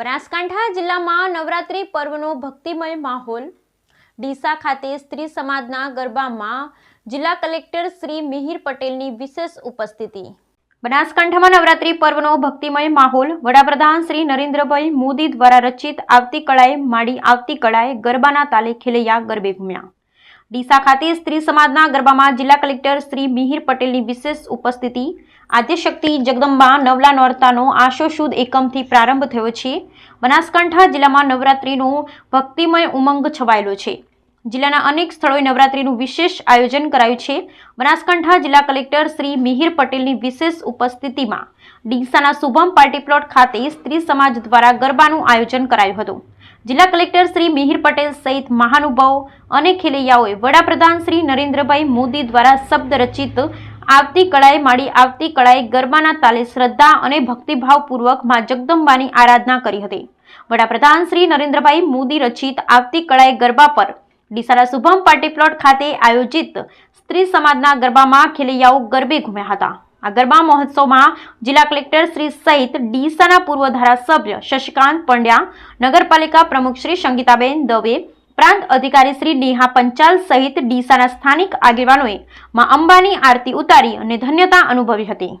બનાસકાંઠા જિલ્લામાં નવરાત્રિ પર્વનો ભક્તિમય માહોલ. ડીસા ખાતે સ્ત્રી સમાજના ગરબામાં જિલ્લા કલેક્ટર શ્રી મિહિર પટેલની વિશેષ ઉપસ્થિતિ. બનાસકાંઠામાં નવરાત્રિ પર્વનો ભક્તિમય માહોલ. વડાપ્રધાન શ્રી નરેન્દ્રભાઈ મોદી દ્વારા રચિત આવતી કળાએ માડી આવતી કળાએ ગરબાના તાલે ખેલૈયા ગરબે ઘૂમ્યા. ડીસા ખાતે સ્ત્રી સમાજના ગરબામાં જિલ્લા કલેક્ટર શ્રી મિહિર પટેલની વિશેષ ઉપસ્થિતિ. આદ્યશક્તિ જગદંબા નવલા નોરતાનો આશો શુદ્ધ એકમથી પ્રારંભ થયો છે. બનાસકાંઠા જિલ્લામાં નવરાત્રિનો ભક્તિમય ઉમંગ છવાયેલો છે. જિલ્લાના અનેક સ્થળોએ નવરાત્રિનું વિશેષ આયોજન કરાયું છે. બનાસકાંઠા જિલ્લા કલેક્ટર શ્રી મિહિર પટેલની વિશેષ ઉપસ્થિતિમાં ડીસાના શુભમ પાર્ટી પ્લોટ ખાતે સ્ત્રી સમાજ દ્વારા ગરબાનું આયોજન કરાયું હતું. જિલ્લા કલેક્ટર શ્રી મિહિર પટેલ સહિત મહાનુભાવો અને ખેલૈયાઓએ વડાપ્રધાન શ્રી નરેન્દ્રભાઈ મોદી દ્વારા શબ્દ રચિત આવતી કળાએ માડી આવતી કળાએ ગરબાના તાલે શ્રદ્ધા અને ભક્તિભાવપૂર્વકમાં જગદંબાની આરાધના કરી હતી. વડાપ્રધાન શ્રી નરેન્દ્રભાઈ મોદી રચિત આવતી કળાએ ગરબા પર ડીસાના શુભમ પાર્ટી પ્લોટ ખાતે આયોજિત સ્ત્રી સમાજના ગરબામાં ખેલૈયાઓ ગરબે ઘૂમ્યા હતા. આ ગરબા મહોત્સવમાં જિલ્લા કલેક્ટર શ્રી સહિત ડીસાના પૂર્વ ધારાસભ્ય શશિકાંત પંડ્યા, નગરપાલિકા પ્રમુખ શ્રી સંગીતાબેન દવે, પ્રાંત અધિકારી શ્રી નેહા પંચાલ સહિત ડીસાના સ્થાનિક આગેવાનોએ માં અંબાની આરતી ઉતારી અને ધન્યતા અનુભવી હતી.